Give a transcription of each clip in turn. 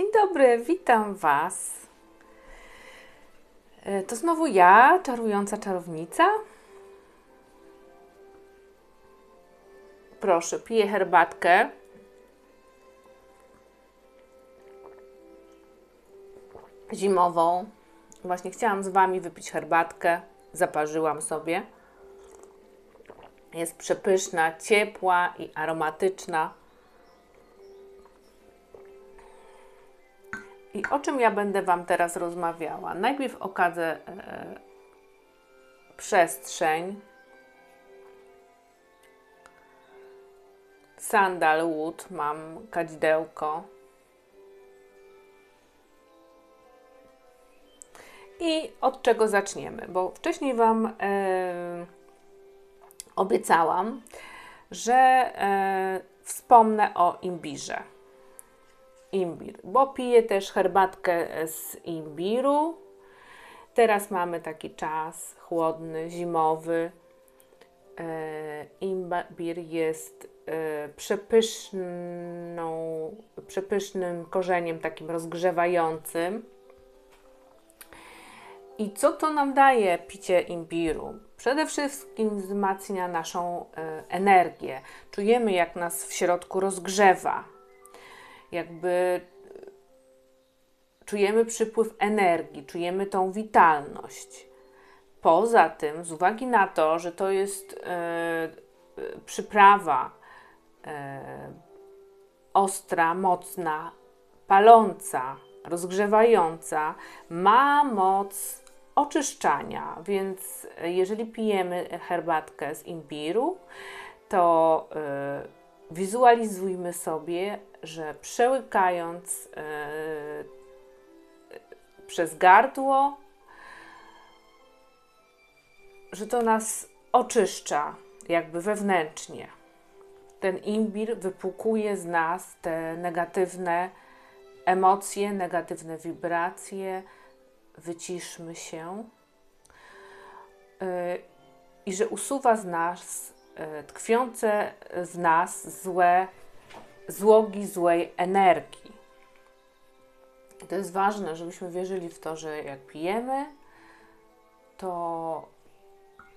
Dzień dobry, witam Was. E, To znowu ja, czarująca czarownica. Proszę, piję herbatkę. Zimową. Właśnie chciałam z Wami wypić herbatkę. Zaparzyłam sobie. Jest przepyszna, ciepła i aromatyczna. I o czym ja będę Wam teraz rozmawiała? Najpierw okadzę e, przestrzeń. Sandalwood, mam kadzidełko. I od czego zaczniemy? Bo wcześniej Wam e, obiecałam, że e, wspomnę o imbirze imbir, bo piję też herbatkę z imbiru. Teraz mamy taki czas chłodny, zimowy. E, Imbir jest e, przepyszną, przepysznym korzeniem takim rozgrzewającym. I co to nam daje picie imbiru? Przede wszystkim wzmacnia naszą e, energię. Czujemy, jak nas w środku rozgrzewa jakby czujemy przypływ energii, czujemy tą witalność. Poza tym, z uwagi na to, że to jest e, przyprawa e, ostra, mocna, paląca, rozgrzewająca, ma moc oczyszczania, więc jeżeli pijemy herbatkę z imbiru, to e, wizualizujmy sobie, że przełykając e, przez gardło, że to nas oczyszcza, jakby wewnętrznie. Ten imbir wypłukuje z nas te negatywne emocje, negatywne wibracje. Wyciszmy się. E, I że usuwa z nas tkwiące w nas złe złogi złej energii. To jest ważne, żebyśmy wierzyli w to, że jak pijemy, to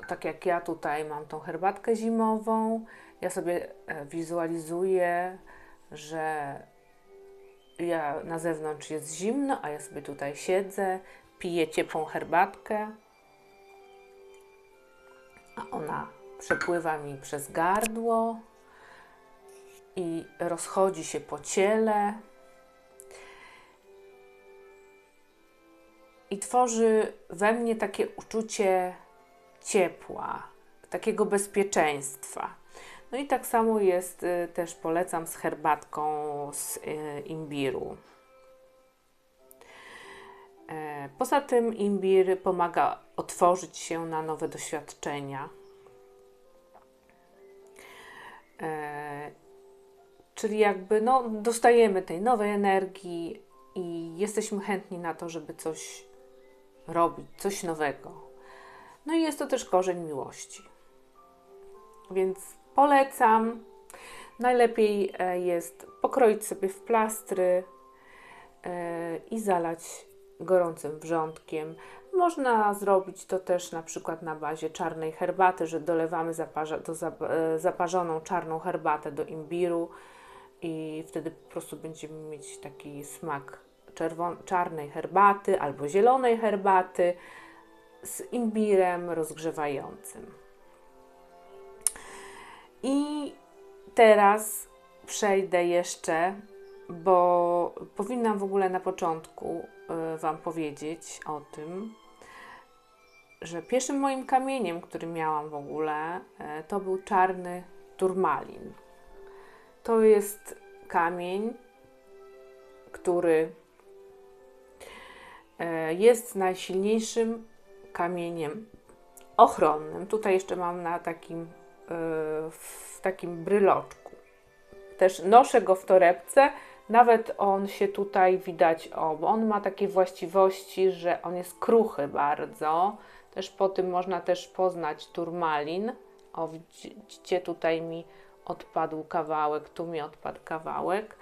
tak jak ja tutaj mam tą herbatkę zimową, ja sobie e, wizualizuję, że ja na zewnątrz jest zimno, a ja sobie tutaj siedzę, piję ciepłą herbatkę, a ona przepływa mi przez gardło i rozchodzi się po ciele i tworzy we mnie takie uczucie ciepła, takiego bezpieczeństwa. No i tak samo jest y, też polecam z herbatką z y, imbiru. E, poza tym imbir pomaga otworzyć się na nowe doświadczenia. E, czyli jakby no, dostajemy tej nowej energii i jesteśmy chętni na to, żeby coś robić, coś nowego. No i jest to też korzeń miłości. Więc polecam. Najlepiej e, jest pokroić sobie w plastry e, i zalać gorącym wrzątkiem. Można zrobić to też na przykład na bazie czarnej herbaty, że dolewamy zaparza, do e, zaparzoną czarną herbatę do imbiru i wtedy po prostu będziemy mieć taki smak czarnej herbaty albo zielonej herbaty z imbirem rozgrzewającym. I teraz przejdę jeszcze, bo powinnam w ogóle na początku y, Wam powiedzieć o tym, że pierwszym moim kamieniem, który miałam w ogóle, y, to był czarny turmalin. To jest kamień, który y, jest najsilniejszym kamieniem ochronnym. Tutaj jeszcze mam na takim, w takim bryloczku. Też noszę go w torebce, nawet on się tutaj widać, o, bo on ma takie właściwości, że on jest kruchy bardzo. Też po tym można też poznać turmalin. O, widzicie, tutaj mi odpadł kawałek, tu mi odpadł kawałek,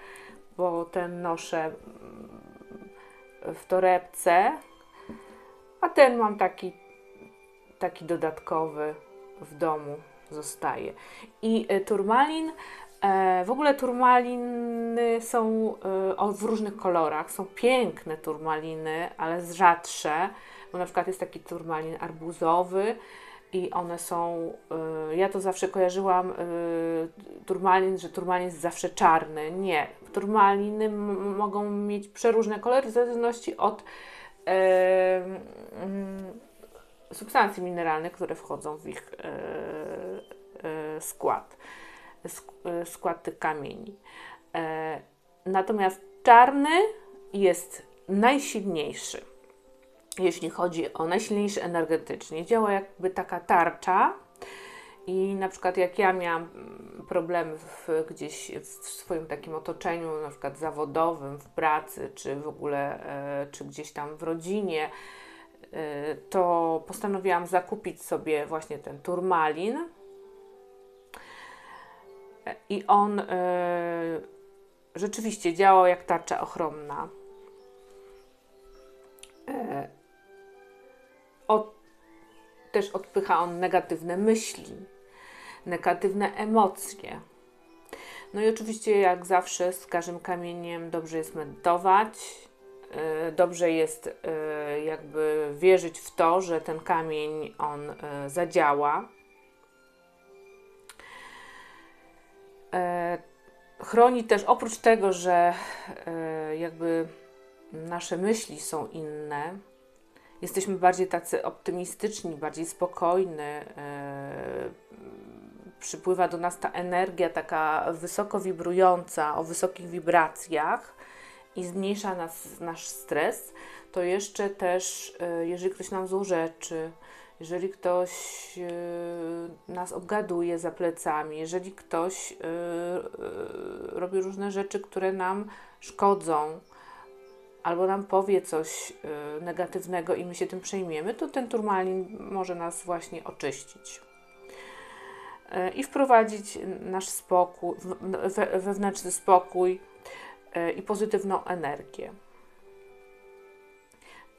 bo ten noszę w torebce, a ten mam taki, taki dodatkowy w domu zostaje. I e, turmalin, e, w ogóle turmaliny są e, w różnych kolorach. Są piękne turmaliny, ale rzadsze, bo na przykład jest taki turmalin arbuzowy i one są, e, ja to zawsze kojarzyłam, e, turmalin, że turmalin jest zawsze czarny. Nie, turmaliny mogą mieć przeróżne kolory w zależności od mm, substancji mineralnych, które wchodzą w ich e, e, skład, sk- e, skład tych kamieni. Natomiast czarny jest najsilniejszy, jeśli chodzi o najsilniejszy energetycznie. Działa jakby taka tarcza. I na przykład jak ja miałam problemy w, gdzieś w swoim takim otoczeniu, na przykład zawodowym, w pracy, czy w ogóle, e, czy gdzieś tam w rodzinie, e, to postanowiłam zakupić sobie właśnie ten turmalin. I on e, rzeczywiście działał jak tarcza ochronna. Od, też odpycha on negatywne myśli, negatywne emocje. No i oczywiście, jak zawsze, z każdym kamieniem dobrze jest medytować. e, Dobrze jest e, jakby wierzyć w to, że ten kamień on e, zadziała. Chroni też oprócz tego, że jakby nasze myśli są inne, jesteśmy bardziej tacy optymistyczni, bardziej spokojni. e, Przypływa do nas ta energia taka wysoko wibrująca, o wysokich wibracjach i zmniejsza nas, nasz stres, to jeszcze też, e, jeżeli ktoś nam złorzeczy, jeżeli ktoś e, nas obgaduje za plecami, jeżeli ktoś robi różne rzeczy, które nam szkodzą, albo nam powie coś y, negatywnego i my się tym przejmiemy, to ten turmalin może nas właśnie oczyścić. Y, I wprowadzić nasz spokój, wewnętrzny spokój y, i pozytywną energię.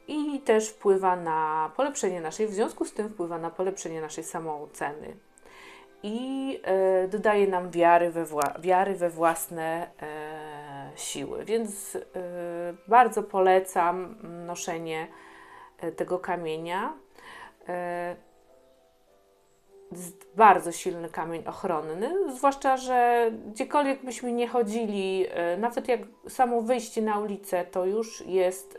I też wpływa na polepszenie naszej, w związku z tym wpływa na polepszenie naszej samooceny. I dodaje nam wiary we, wiary we własne siły. Więc y, bardzo polecam noszenie e, tego kamienia. Jest bardzo silny kamień ochronny, zwłaszcza, że gdziekolwiek byśmy nie chodzili, nawet jak samo wyjście na ulicę, to już jest,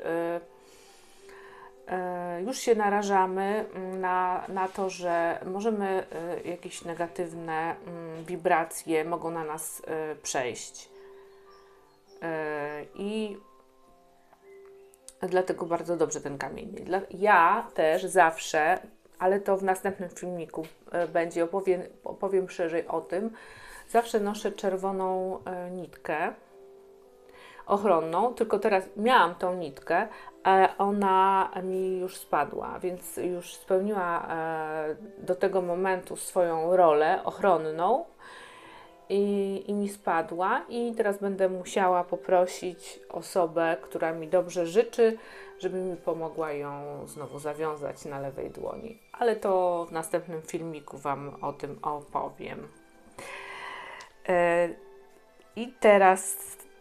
już się narażamy mm, na, na to, że możemy jakieś negatywne mm, wibracje mogą na nas przejść. E, I dlatego bardzo dobrze ten kamień. Ja też zawsze, ale to w następnym filmiku e, będzie, opowiem, opowiem szerzej o tym, zawsze noszę czerwoną e, nitkę ochronną, tylko teraz miałam tą nitkę, ale ona mi już spadła, więc już spełniła do tego momentu swoją rolę ochronną i, i mi spadła i teraz będę musiała poprosić osobę, która mi dobrze życzy, żeby mi pomogła ją znowu zawiązać na lewej dłoni. Ale to w następnym filmiku Wam o tym opowiem. E, I teraz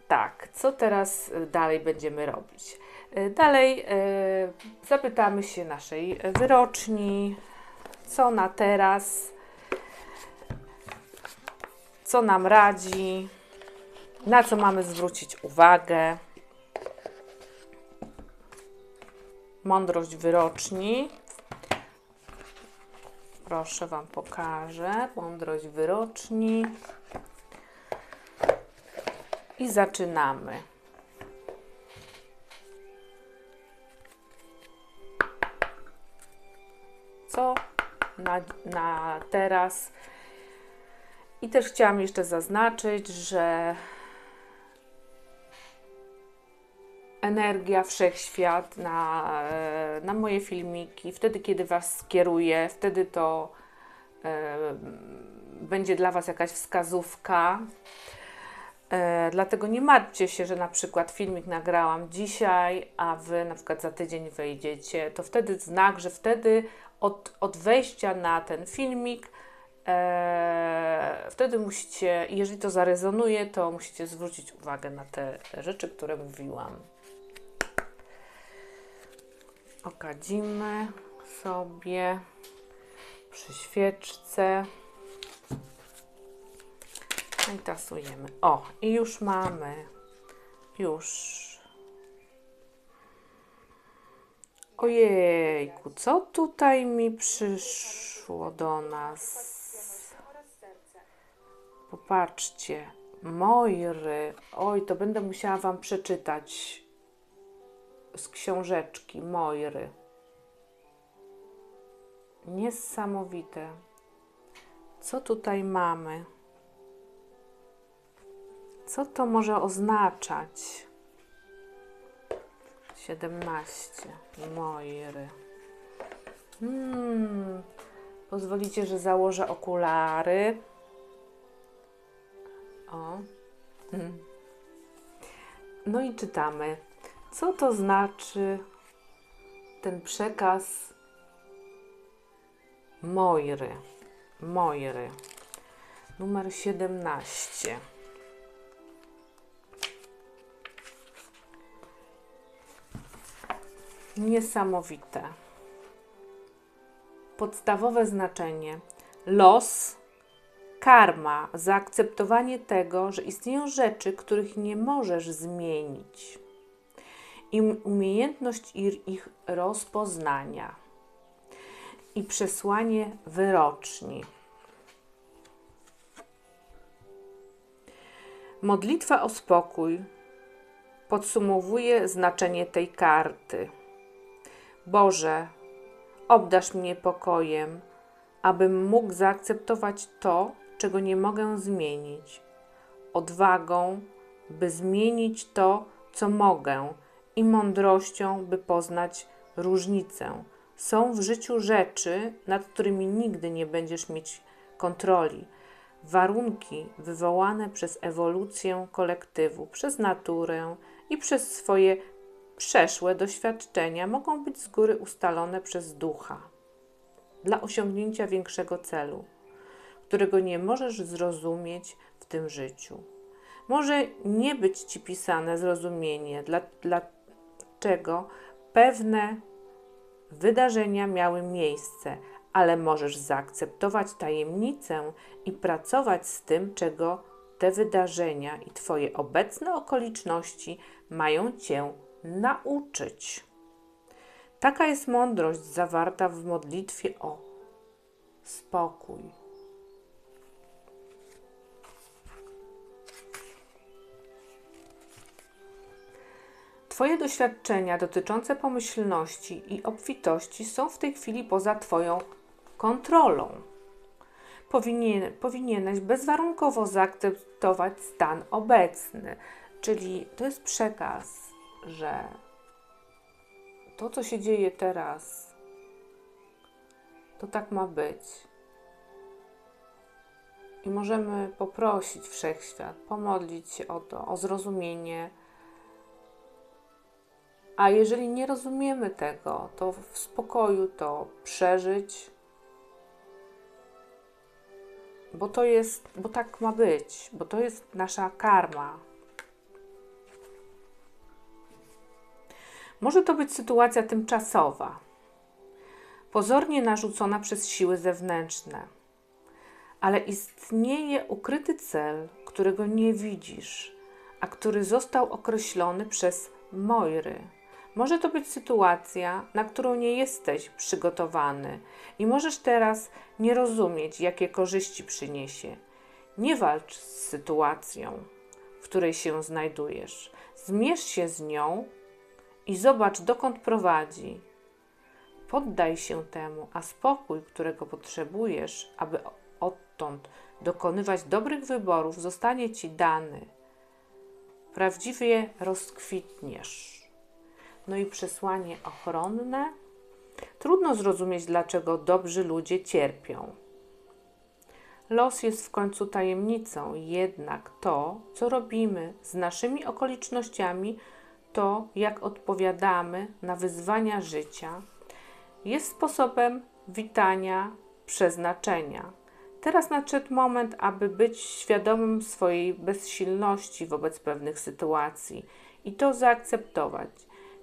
tak, co teraz dalej będziemy robić? E, Dalej e, zapytamy się naszej wyroczni, co na teraz, co nam radzi, na co mamy zwrócić uwagę. Mądrość wyroczni. Proszę Wam pokażę. Mądrość wyroczni. I zaczynamy. Co na, na teraz? I też chciałam jeszcze zaznaczyć, że energia, wszechświat na, e, na moje filmiki, wtedy kiedy Was skieruję, wtedy to e, będzie dla Was jakaś wskazówka. E, dlatego nie martwcie się, że na przykład filmik nagrałam dzisiaj, a wy na przykład za tydzień wejdziecie. To wtedy znak, że wtedy od, od wejścia na ten filmik, e, wtedy musicie, jeżeli to zarezonuje, to musicie zwrócić uwagę na te rzeczy, które mówiłam. Okadzimy sobie przy świeczce. No i tasujemy. O, i już mamy. Już. Ojejku, co tutaj mi przyszło do nas? Popatrzcie. Mojry. Oj, to będę musiała Wam przeczytać z książeczki Mojry. Niesamowite. Co tutaj mamy? Co to może oznaczać? 17. Mojry. Hmm. Pozwolicie, że założę okulary. O. No i czytamy. Co to znaczy ten przekaz Mojry? Mojry. Numer 17. Niesamowite. Podstawowe znaczenie. Los, karma, zaakceptowanie tego, że istnieją rzeczy, których nie możesz zmienić. I umiejętność ich rozpoznania. I przesłanie wyroczni. Modlitwa o spokój podsumowuje znaczenie tej karty. Boże, obdasz mnie pokojem, abym mógł zaakceptować to, czego nie mogę zmienić, odwagą, by zmienić to, co mogę, i mądrością, by poznać różnicę. Są w życiu rzeczy, nad którymi nigdy nie będziesz mieć kontroli. Warunki wywołane przez ewolucję kolektywu, przez naturę i przez swoje przeszłe doświadczenia mogą być z góry ustalone przez ducha dla osiągnięcia większego celu, którego nie możesz zrozumieć w tym życiu. Może nie być ci pisane zrozumienie, dla, dlaczego pewne wydarzenia miały miejsce, ale możesz zaakceptować tajemnicę i pracować z tym, czego te wydarzenia i Twoje obecne okoliczności mają Cię nauczyć. Taka jest mądrość zawarta w modlitwie o spokój. Twoje doświadczenia dotyczące pomyślności i obfitości są w tej chwili poza Twoją kontrolą. Powinien, powinieneś bezwarunkowo zaakceptować stan obecny, czyli to jest przekaz że to, co się dzieje teraz, to tak ma być. I możemy poprosić wszechświat, pomodlić się o to, o zrozumienie. A jeżeli nie rozumiemy tego, to w spokoju to przeżyć, bo to jest, bo tak ma być, bo to jest nasza karma, Może to być sytuacja tymczasowa, pozornie narzucona przez siły zewnętrzne, ale istnieje ukryty cel, którego nie widzisz, a który został określony przez Mojry. Może to być sytuacja, na którą nie jesteś przygotowany i możesz teraz nie rozumieć, jakie korzyści przyniesie. Nie walcz z sytuacją, w której się znajdujesz. Zmierz się z nią i zobacz, dokąd prowadzi. Poddaj się temu, a spokój, którego potrzebujesz, aby odtąd dokonywać dobrych wyborów, zostanie ci dany. Prawdziwie rozkwitniesz. No i przesłanie ochronne. Trudno zrozumieć, dlaczego dobrzy ludzie cierpią. Los jest w końcu tajemnicą, jednak to, co robimy z naszymi okolicznościami, to jak odpowiadamy na wyzwania życia, jest sposobem witania przeznaczenia. Teraz nadszedł moment, aby być świadomym swojej bezsilności wobec pewnych sytuacji i to zaakceptować.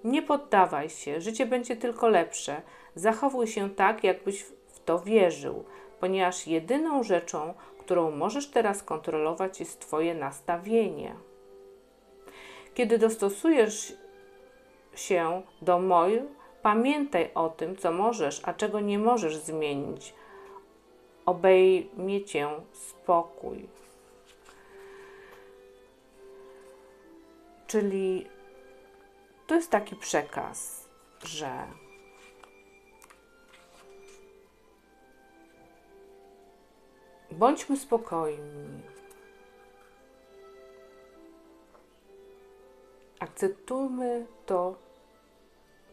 Nie poddawaj się, życie będzie tylko lepsze. Zachowuj się tak, jakbyś w to wierzył, ponieważ jedyną rzeczą, którą możesz teraz kontrolować, jest Twoje nastawienie. Kiedy dostosujesz się do mojej, pamiętaj o tym, co możesz, a czego nie możesz zmienić. Obejmie cię spokój. Czyli to jest taki przekaz, że bądźmy spokojni. Akceptujmy to,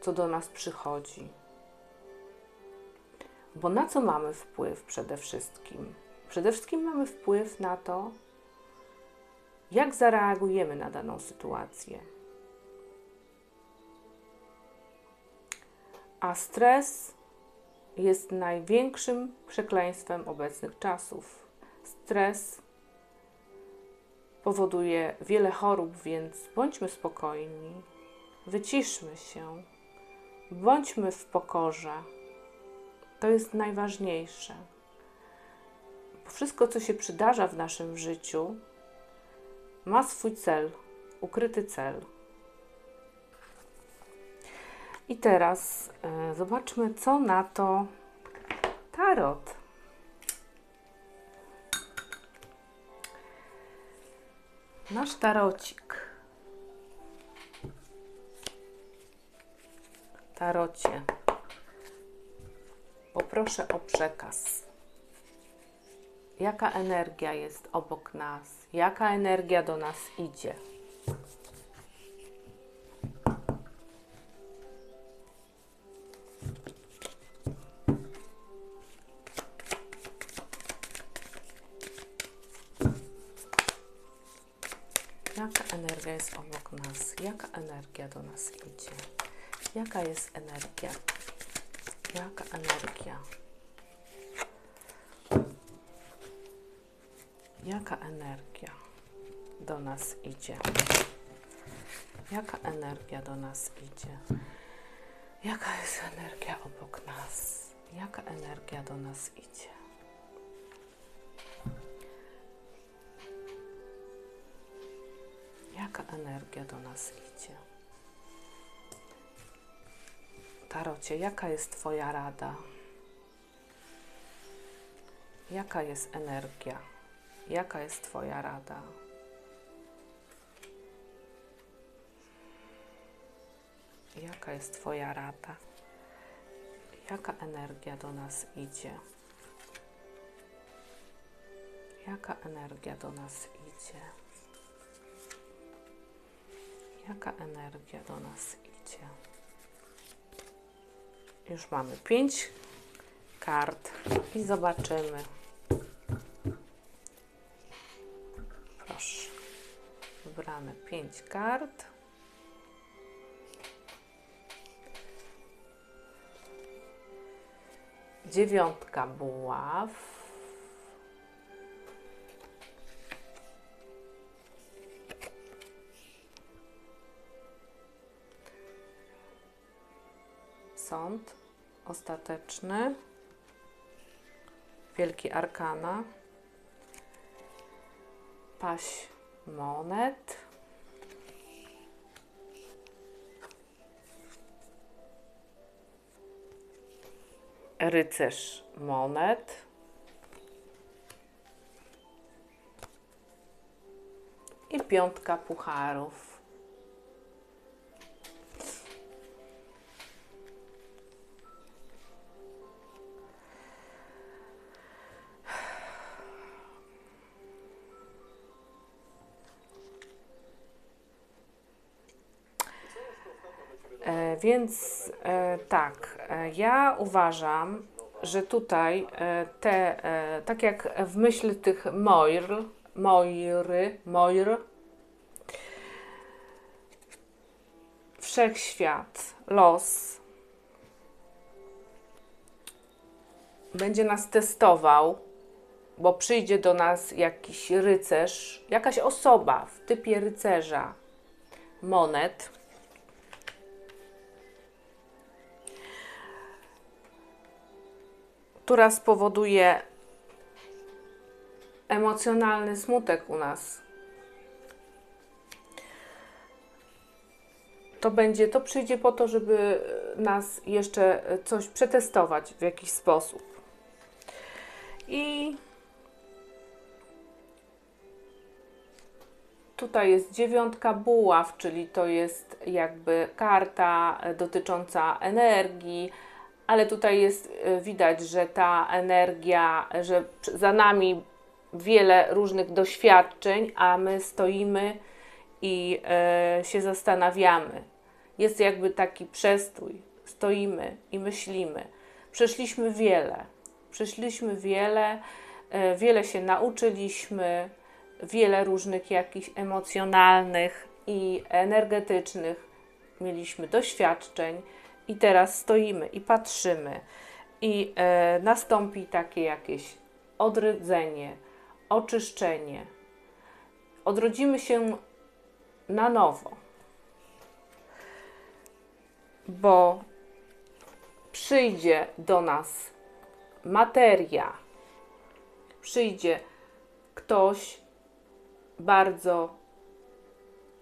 co do nas przychodzi. Bo na co mamy wpływ przede wszystkim? Przede wszystkim mamy wpływ na to, jak zareagujemy na daną sytuację. A stres jest największym przekleństwem obecnych czasów. Stres powoduje wiele chorób, więc bądźmy spokojni, wyciszmy się, bądźmy w pokorze. To jest najważniejsze. Wszystko, co się przydarza w naszym życiu, ma swój cel, ukryty cel. I teraz y, zobaczmy, co na to tarot. Nasz tarocik. Tarocie. Poproszę o przekaz. Jaka energia jest obok nas? Jaka energia do nas idzie? Energia jest obok nas? Jaka energia do nas idzie? Jaka jest energia? Jaka energia? Jaka energia do nas idzie? Jaka energia do nas idzie? Jaka jest energia obok nas? Jaka energia do nas idzie? Jaka energia do nas idzie? Tarocie, jaka jest Twoja rada? Jaka jest energia? Jaka jest Twoja rada? Jaka jest Twoja rada? Jaka energia do nas idzie? Jaka energia do nas idzie? Jaka energia do nas idzie? Już mamy pięć kart i zobaczymy. Proszę. Wybrane pięć kart. Dziewiątka buław. Sąd ostateczny. Wielki Arkana. Paś monet. Rycerz monet. I piątka pucharów. Więc e, tak, e, ja uważam, że tutaj e, te, tak jak w myśl tych Moir, Moiry, Moir, wszechświat, los będzie nas testował, bo przyjdzie do nas jakiś rycerz, jakaś osoba w typie rycerza monet. Która spowoduje emocjonalny smutek u nas. To będzie, to przyjdzie po to, żeby nas jeszcze coś przetestować w jakiś sposób. I tutaj jest dziewiątka buław, czyli to jest jakby karta dotycząca energii, ale tutaj jest y, widać, że ta energia, że za nami wiele różnych doświadczeń, a my stoimy i e, się zastanawiamy. Jest jakby taki przestój. Stoimy i myślimy. Przeszliśmy wiele. Przeszliśmy wiele, e, wiele się nauczyliśmy, wiele różnych jakichś emocjonalnych i energetycznych mieliśmy doświadczeń i teraz stoimy i patrzymy. I e, nastąpi takie jakieś odrodzenie, oczyszczenie. Odrodzimy się na nowo, bo przyjdzie do nas materia, przyjdzie ktoś bardzo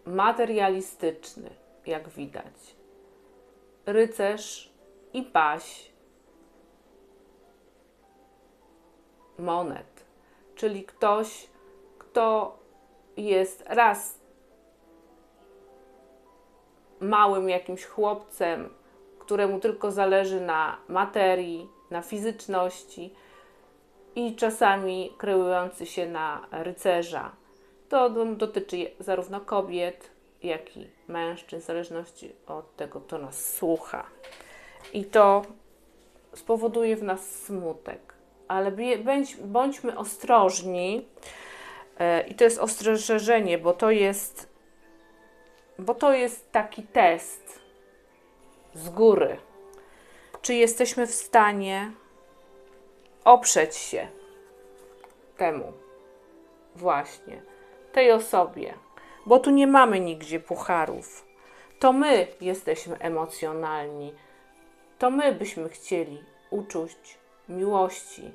materialistyczny, jak widać rycerz i paź monet, czyli ktoś, kto jest raz małym jakimś chłopcem, któremu tylko zależy na materii, na fizyczności i czasami kreujący się na rycerza. To dotyczy zarówno kobiet, jak i mężczyzn, w zależności od tego, kto nas słucha. I to spowoduje w nas smutek. Ale bądź, bądźmy ostrożni, e, i to jest ostrzeżenie, bo to jest, bo to jest taki test z góry. Czy jesteśmy w stanie oprzeć się temu właśnie, tej osobie, bo tu nie mamy nigdzie pucharów. To my jesteśmy emocjonalni. To my byśmy chcieli uczuć miłości.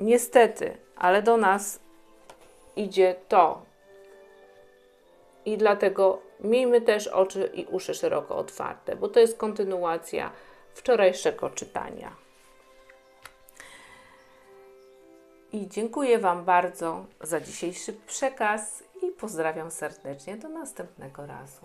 Niestety, ale do nas idzie to. I dlatego miejmy też oczy i uszy szeroko otwarte, bo to jest kontynuacja wczorajszego czytania. I dziękuję Wam bardzo za dzisiejszy przekaz i pozdrawiam serdecznie do następnego razu.